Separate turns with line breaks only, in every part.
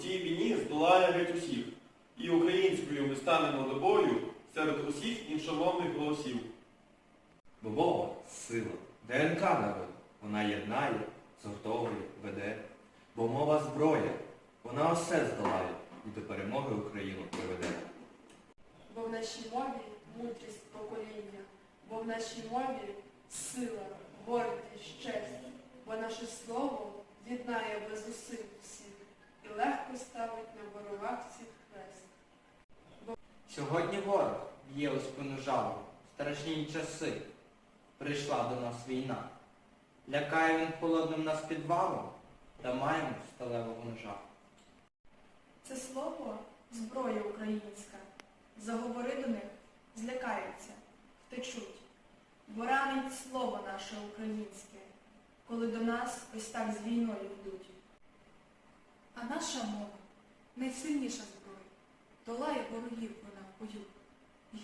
цій війні здолає геть усіх. І українською ми станемо до бою серед усіх іншомовних голосів.
Бо мова сила, ДНК народ. Вона єднає, згуртовує, веде. Бо мова зброя, вона все здолає і до перемоги Україну приведе.
Бо в нашій мові мудрість покоління, бо в нашій мові сила, гордість, честь, бо наше слово єднає без зусиль всіх ставить на ворогах всіх хрест.
Сьогодні ворог б'є у спину жалу, страшні часи. Прийшла до нас війна. Лякає він холодним нас підвалом, та маємо сталевого ножа.
Це слово зброя українська. Заговори до них, злякаються, втечуть, бо ранить слово наше українське, коли до нас ось так з війною йдуть. А наша мова найсильніша зброя, долає ворогів вона в бою.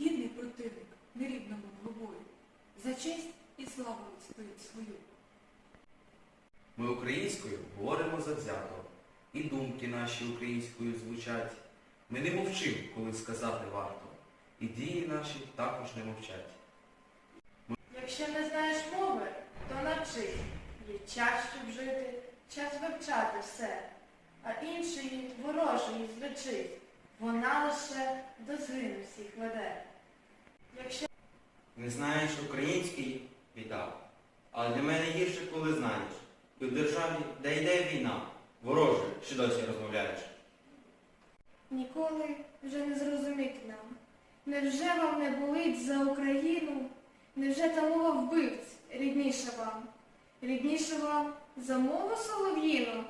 Гідний противник нерівному головою, за честь і славу стоїть свою.
Ми українською говоримо завзято, і думки наші українською звучать. Ми не мовчим, коли сказати варто, і дії наші також не мовчать.
Якщо не знаєш мови, то навчи. Є час, щоб жити, час вивчати все, а іншої ворожої злечить. Вона лише до згину всіх веде. Якщо
Не знаєш український біда, але для мене гірше, коли знаєш. І в державі, де йде війна, вороже, що досі розмовляєш.
Ніколи вже не зрозуміти нам. Невже вам не болить за Україну? Невже та мова вбивць рідніша вам? Рідніша вам за мову солов'їну?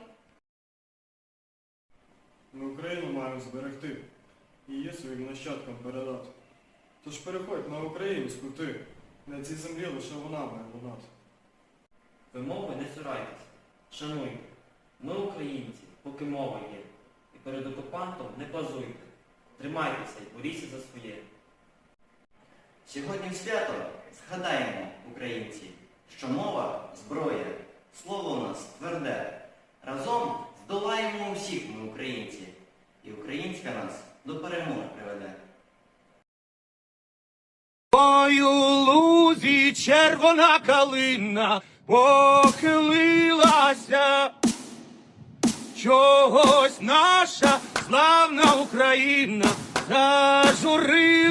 Ми Україну маємо зберегти і її своїм нащадкам передати. Тож переходь на українську ти, на цій землі лише вона має лунати.
Ви мови не цурайтесь, шануйте. Ми українці, поки мова є. І перед окупантом не позуйте. Тримайтеся і боріться за своє.
Сьогодні в свято згадаємо, українці, що мова зброя, слово у нас тверде. Разом здолаємо усіх ми українці, і українська нас до перемоги приведе.
Ой, у лузі червона калина похилилася. Чогось наша славна Україна зажурилася,